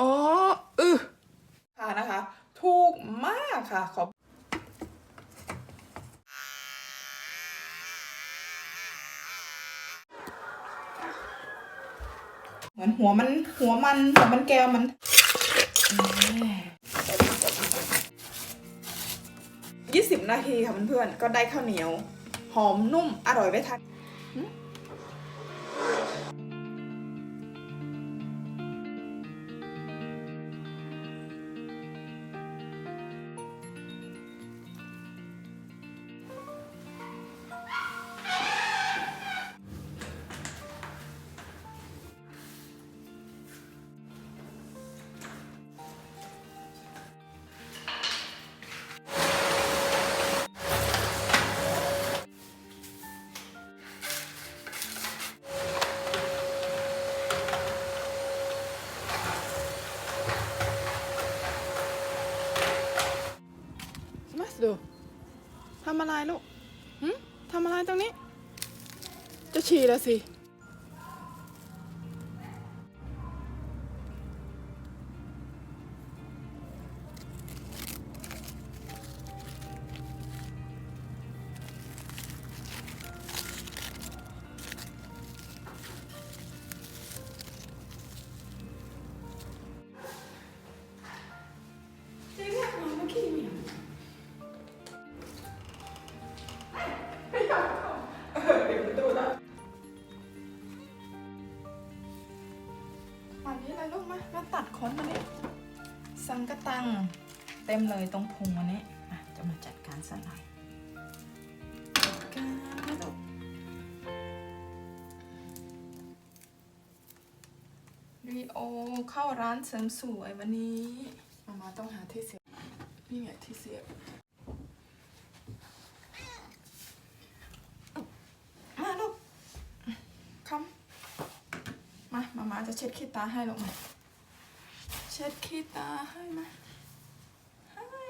อ๋ออือค่ะนะคะ ถูกมากค่ะ ขอบเหมือนหัวมันหัวมันหัวมันแก้วมันยี่สิบนาทีค่ะเพื่อนๆก็ได้ข้าวเหนียว หอมนุ่มอร่อยไม่ทัน ดูทำอะไรลูกทำอะไรตรงนี้ จะฉี่แล้วสิ งกะตังเต็มเลยตรงพุงอันนี้จะมาจัดการสักหน่อยรนะลูกรีโอเข้าร้านเสริมสวยวันนี้มามาต้องหาที่เสียบนี่ไงที่เสียบมาลูกคำมามามาจะเช็ดขี้ตาให้ลูกมาเช็ดขี้ตาให้มาให้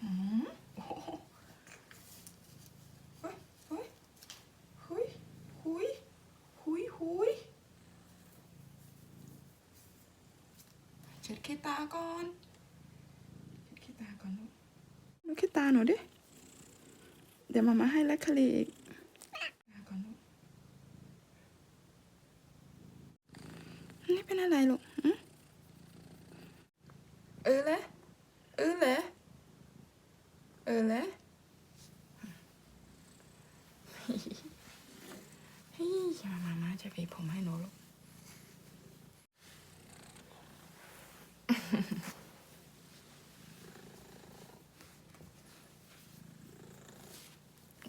หืมโอ้โหเฮ้ยเฮ้ยหุยหุยหุยหุยเช็ดขี้ตาก่อน เช็ดขี้ตาก่อนลูกดูขี้ตาหนูดิ เดี๋ยวมามาให้แลคคารีอีกมาก่อนลูกนี่เป็นอะไรลูกหึเออเลยเออเลยเออเลยเฮ้ยมามามาจะหวีผมให้หนูลูก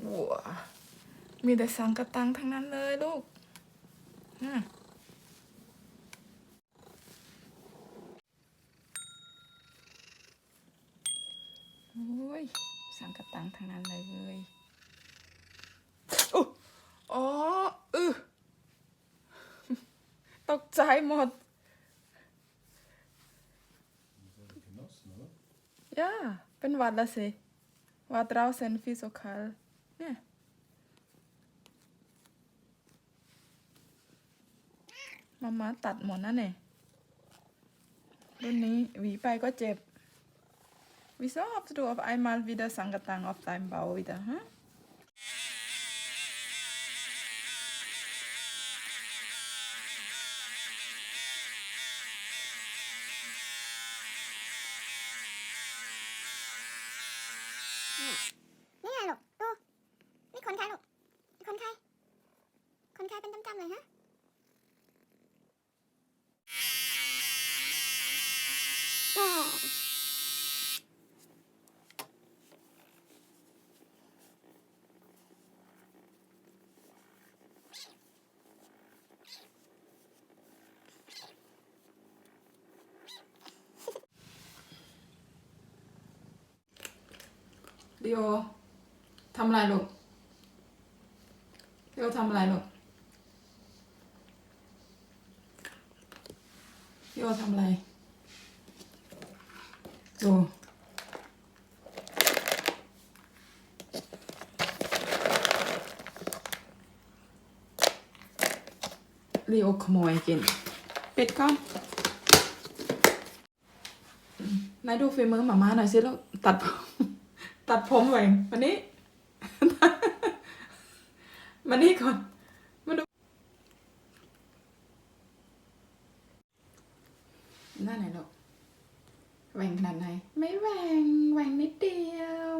วัว มีแต่สังกะตังทั้งนั้นเลยลูกอืมโอ้ย สังกะตังทั้งนั้นเลยโอ้อ๋ออือตกใจหมด Genossen, oder? ย่าเป็นหวัดละสิหวัดเราเซนฟิโซคาลเนี่ย มามาตัดหมดนะเนี่ยรุ่นนี้หวีไปก็เจ็บ Wieso hast du auf einmal wieder Sangatang auf deinem Bau wieder, hm? นี่ไงลูกดูนี่คนใครลูกนี่คนใคร คนใครเป็นจำๆเลยฮะแหม่ ดิโอทำอะไรลูกดิโอทำอะไรลูกดิโอทำอะไรดูลีโอขโมยกินปิดก่อนนายดูฝีมือหมาม่าหน่อยสิแล้วตัดผม ตัดผมไว้วันนี้ มานี่ก่อน มาดู หน้าไหนลูกแหว่งขนาดไหน ไม่แหว่งแหว่งนิดเดียว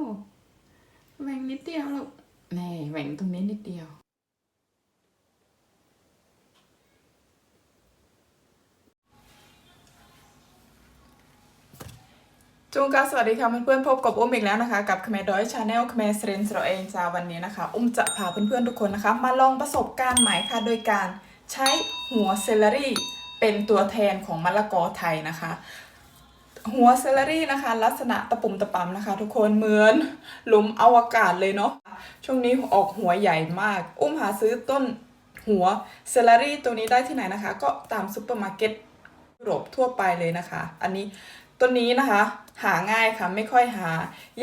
แหว่งนิดเดียวลูกแน่แหว่งตรงนี้นิดเดียว จูงกาสวัสดีค่ะเพื่อนๆพบกับอุ้มอีกแล้วนะคะ กับค m เมดอยชาแนลค m เมสเรนส์เราเองจ้าวันนี้นะคะ อุ้มจะพาเพื่อนๆทุกคนนะคะ มาลองประสบการณ์ใหม่ค่ะ โดยการใช้หัวเซลลรี่เป็นตัวแทนของมะละกอไทยนะคะ หัวเซลลรี่นะคะ ลักษณะตะปุ่มตะปำนะคะ ทุกคนเหมือนหลุมอวกาศเลยเนาะช่วงนี้ออกหัวใหญ่มาก อุ้มหาซื้อต้นหัวเซลลรี่ตัวนี้ได้ที่ไหนนะคะ ก็ตามซุปเปอร์มาร์เก็ตยุโรปทั่วไปเลยนะคะ อันนี้ต้นนี้นะคะ หาง่ายค่ะไม่ค่อยหา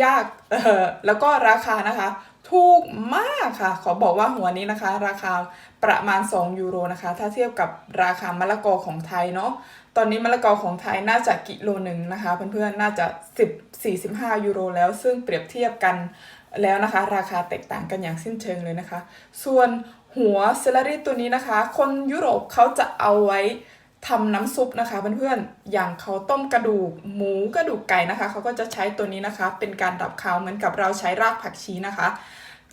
ยากเออแล้วก็ราคานะคะถูกมากค่ะ ขอบอกว่าหัวนี้นะคะ ราคาประมาณ 2 ยูโรนะคะ ถ้าเทียบกับราคามะละกอของไทยเนาะตอนนี้มะละกอของไทยน่าจะกิโลหนึ่งนะคะ เพื่อนๆน่าจะ 10 45 ยูโรแล้วซึ่งเปรียบเทียบกันแล้วนะคะ ราคาแตกต่างกันอย่างสิ้นเชิงเลยนะคะ ส่วนหัวเซลลารี่ตัวนี้นะคะ คนยุโรปเขาจะเอาไว้ ทำน้ำซุปนะคะเพื่อนๆอย่างเขาต้มกระดูกหมูกระดูกไก่นะคะเขาก็จะใช้ตัวนี้นะคะ เป็นการดับคาวเหมือนกับเราใช้รากผักชีนะคะ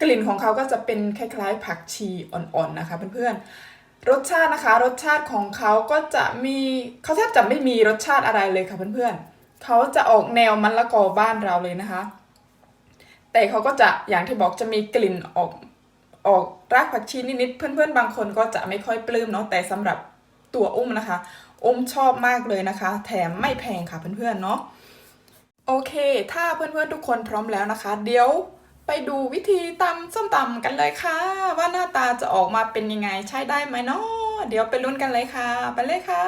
กลิ่นของเขาก็จะเป็นคล้ายๆ ผักชีอ่อนๆนะคะเพื่อนๆรสชาตินะคะ รสชาติของเขาก็จะมีเขาแทบจะไม่มีรสชาติอะไรเลยค่ะเพื่อนๆเขาจะออกแนวมะละกอบ้านเราเลยนะคะ แต่เขาก็จะอย่างที่บอกจะมีกลิ่นออกออกรากผักชีนิดๆเพื่อนๆ บางคนก็จะไม่ค่อยปลื้มเนาะแต่สำหรับ ตัวอุ้มนะคะ อุ้มชอบมากเลยนะคะ แถมไม่แพงค่ะเพื่อนๆเนาะโอเค ถ้าเพื่อนๆทุกคนพร้อมแล้วนะคะ เดี๋ยวไปดูวิธีตำส้มตำกันเลยค่ะ ว่าหน้าตาจะออกมาเป็นยังไงใช้ได้ไหมเนาะเดี๋ยวไปลุ้นกันเลยค่ะ ไปเลยค่ะ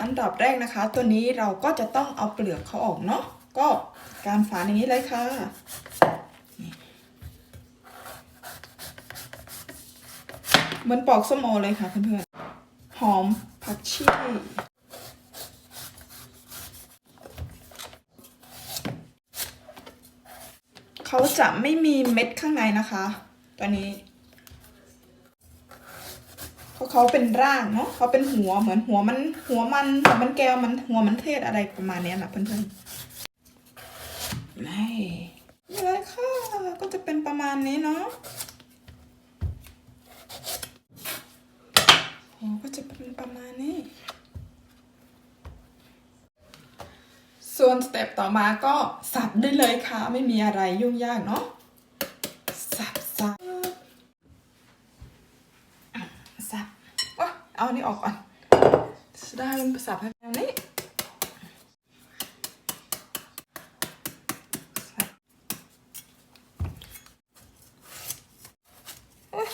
อันดับแรกนะคะ ตัวนี้เราก็จะต้องเอาเปลือกเขาออกเนาะก็การฝานอย่างนี้เลยค่ะ เหมือนปอกส้มโอเลยค่ะเพื่อนๆ หอมผักชีเขาจะไม่มีเม็ดข้างในนะคะ ตัวนี้เพราะเขาเป็นร่างเนาะเขาเป็นหัวเหมือนหัวมัน หัวมันหัวมันแก้วมันหัวมันเทศอะไรประมาณนี้นะเพื่อนๆนี่นี่เลยค่ะก็จะเป็นประมาณนี้เนาะ โอ้ก็จะเป็นประมาณนี้ ส่ วนสเต็ปต่อมาก็สับได้เลยค่ะ ไม่มีอะไรยุ่งยากเนาะสับสับสับวะเอาอันนี้ออกก่อนจะได้สับให้แบบนี้สับเอ๊ะ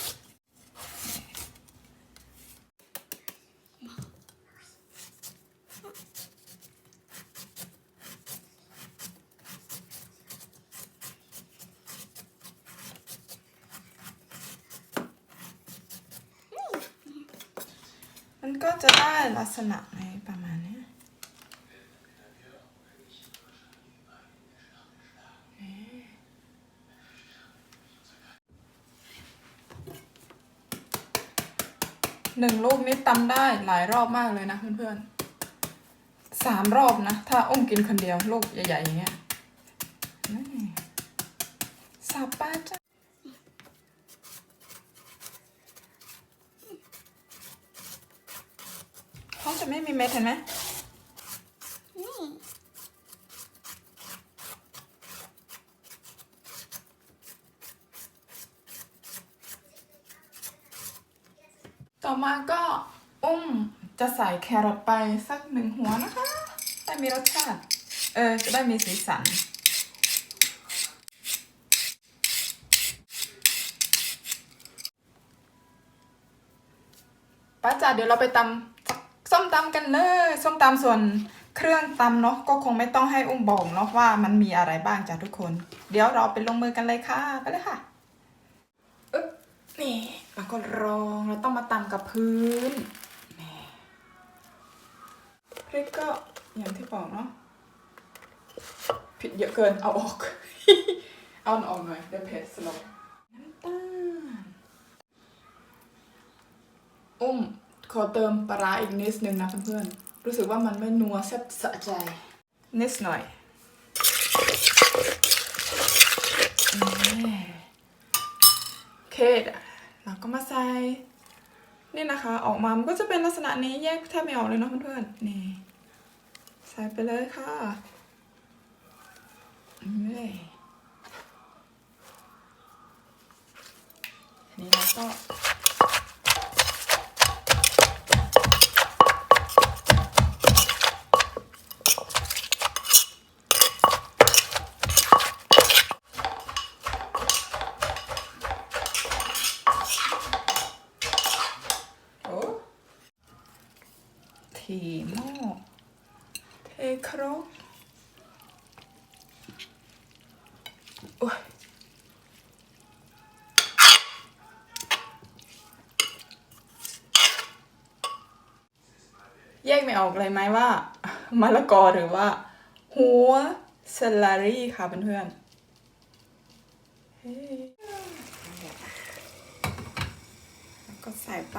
มัน ก็จะได้ลักษณะในประมาณนี้หนึ่งลูกนี้ตำได้หลายรอบมากเลยนะเพื่อนๆสามรอบนะ ถ้าอุ้มกินคนเดียวลูกใหญ่ๆอย่างเงี้ยสับป้าจ้า เขาจะไม่มีเม็ดเห็นไหมนี่ต่อมาก็อุ้มจะใส่แครอทไปสักหนึ่งหัวนะคะได้มีรสชาติ เออ จะได้มีสีสัน ป้าจ๋าเดี๋ยวเราไปตำส้ ส้มตำกันเลย ส้มตำส่วนเครื่องตำเนาะก็คงไม่ต้องให้อุ้มบอกเนาะว่ามันมีอะไรบ้างจ้ะทุกคน เดี๋ยวเราไปลงมือกันเลยค่ะไปเลยค่ะอึ๊บนี่แล้วก็รองเราต้องมาตำกับพื้นนี่พริกก็อย่างที่บอกเนาะผิดเยอะเกินเอาออก เอาออกหน่อยเดี๋ยวเผ็ดสลบน้ำตาลอุ้ม ขอเติมปลาร้าอีกนิดนึงนะเพื่อนๆ รู้สึกว่ามันไม่นัวแซ่บสะใจนิดหน่อยโอเคเดี๋ยวเราก็มาใส่นี่นะคะ ออกมามันก็จะเป็นลักษณะนี้แยกแทบไม่ออกเลยเนาะเพื่อนๆ นี่ ใส่ไปเลยค่ะนี่อันนี้เราก็ โอ้ทีหม้อเทครกโอ้ย แยกไม่ออกเลยไหมว่า มะละกอหรือว่า หัวเซลารี่ค่ะเพื่อนๆแล้วก็ใส่ไป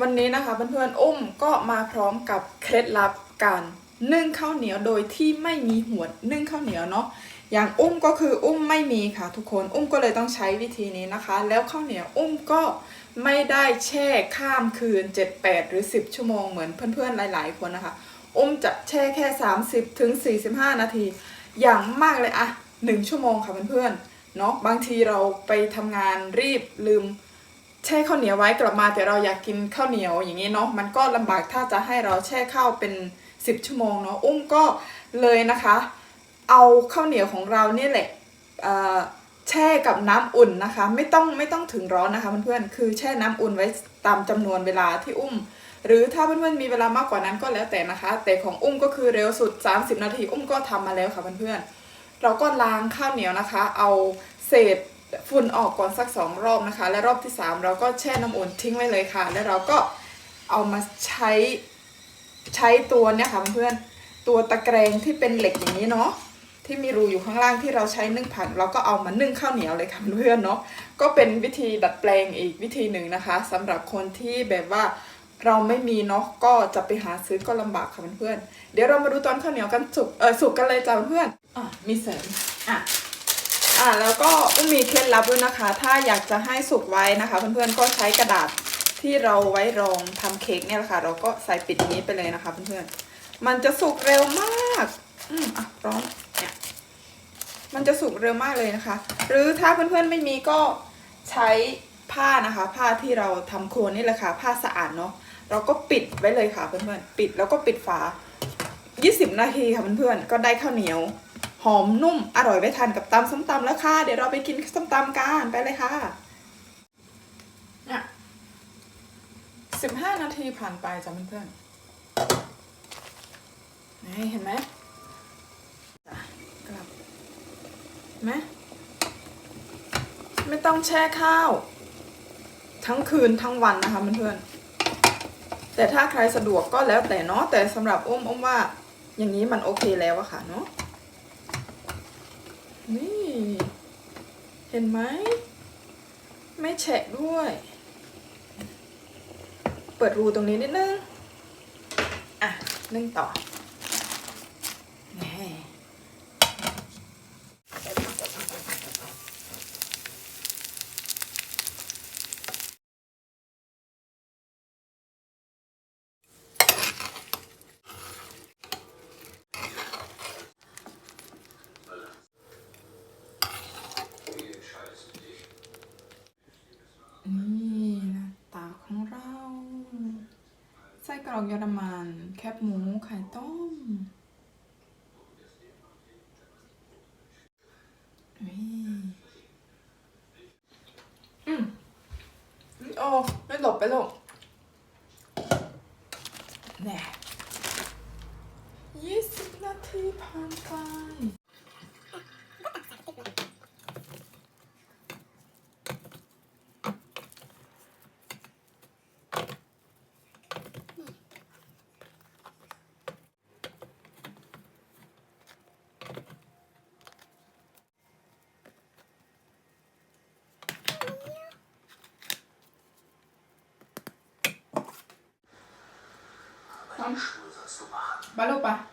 วันนี้นะคะเพื่อนๆอุ้มก็มาพร้อมกับเคล็ดลับการ นึ่งข้าวเหนียวโดยที่ไม่มีหัวนึ่งข้าวเหนียวเนาะอย่างอุ้มก็คืออุ้มไม่มีค่ะทุกคนอุ้มก็เลยต้องใช้วิธีนี้นะคะ แล้วข้าวเหนียวอุ้มก็ไม่ได้แช่ข้ามคืน 7 8 หรือ 10 ชั่วโมงเหมือนเพื่อนๆหลาย ๆ คนนะคะ อุ้มจะแช่แค่ 30ถึง45 นาที อย่างมากเลยอะ1ชั่วโมงค่ะเพื่อนๆเนาะบางทีเราไปทำงานรีบลืมแช่ข้าวเหนียวไว้กลับมาแต่เราอยากกินข้าวเหนียวอย่างนี้เนาะมันก็ลำบากถ้าจะให้เราแช่ข้าวเป็น 10 ชั่วโมงเนาะอุ้มก็เลยนะคะ เอาข้าวเหนียวของเราเนี่ยแหละแช่กับน้ำอุ่นนะคะ ไม่ต้องไม่ต้องถึงร้อนนะคะเพื่อนๆคือแช่น้ำอุ่นไว้ตามจำนวนเวลาที่อุ้ม หรือถ้าเพื่อนๆมีเวลามากกว่านั้นก็แล้วแต่นะคะ แต่ของอุ้มก็คือเร็วสุด 30 นาทีอุ้มก็ทำมาแล้วค่ะเพื่อนๆเราก็ล้างข้าวเหนียวนะคะ เอาเศษฝุ่นออกก่อนสักสองรอบนะคะ และรอบที่สามเราก็แช่น้ำอุ่นทิ้งไว้เลยค่ะ แล้วเราก็เอามาใช้ ใช้ตัวเนี่ยค่ะเพื่อนๆตัวตะแกรงที่เป็นเหล็กอย่างนี้เนาะที่มีรูอยู่ข้างล่างที่เราใช้นึ่งผักเราก็เอามานึ่งข้าวเหนียวเลยค่ะเพื่อนเนาะก็เป็นวิธีดัดแปลงอีกวิธีหนึ่งนะคะสำหรับคนที่แบบว่าเราไม่มีเนาะก็จะไปหาซื้อก็ลำบากค่ะเพื่อนเดี๋ยวเรามาดูตอนข้าวเหนียวกันสุกเออสุกกันเลยจ้าเพื่อนอะมีเสริมอะอ่าแล้วก็อุ้มมีเคล็ดลับด้วยนะคะ ถ้าอยากจะให้สุกไว้นะคะ เพื่อนๆก็ใช้กระดาษ ที่เราไว้รองทำเค้กเนี่ยแหละค่ะ เราก็ใส่ปิดนี้ไปเลยนะคะเพื่อนๆ มันจะสุกเร็วมาก อืมอะร้อนเนี่ยมันจะสุกเร็วมากเลยนะคะ หรือถ้าเพื่อนๆไม่มีก็ใช้ผ้านะคะ ผ้าที่เราทำโคนนี่แหละค่ะ ผ้าสะอาดเนาะเราก็ปิดไว้เลยค่ะเพื่อนๆปิดแล้วก็ปิดฝา 20 นาทีค่ะเพื่อนๆก็ได้ข้าวเหนียว หอมนุ่มอร่อยไปทานกับตำส้มตำแล้วค่ะ เดี๋ยวเราไปกินส้มตำกันไปเลยค่ะเนี่ย สิบห้านาทีผ่านไปจ้ะเพื่อนๆนี่เห็นไหมจ้ะกลับไหมไม่ต้องแช่ข้าว ทั้งคืนทั้งวันนะคะเพื่อนๆแต่ถ้าใครสะดวกก็แล้วแต่เนาะแต่สำหรับอุ้มอุ้มว่า อย่างนี้มันโอเคแล้วอะค่ะเนาะนี่ เห็นไหม ไม่แฉะด้วย เปิดรูตรงนี้นิดนึง อะนึ่งต่อนี่นี่หน้าตาของเรา ไส้ก รอกเยอรมันแคบหมูไข่ต้มอืมโอ้ไม่หลบไปหลบแน่ยี่สิบนาทีผ่านไป Balopa.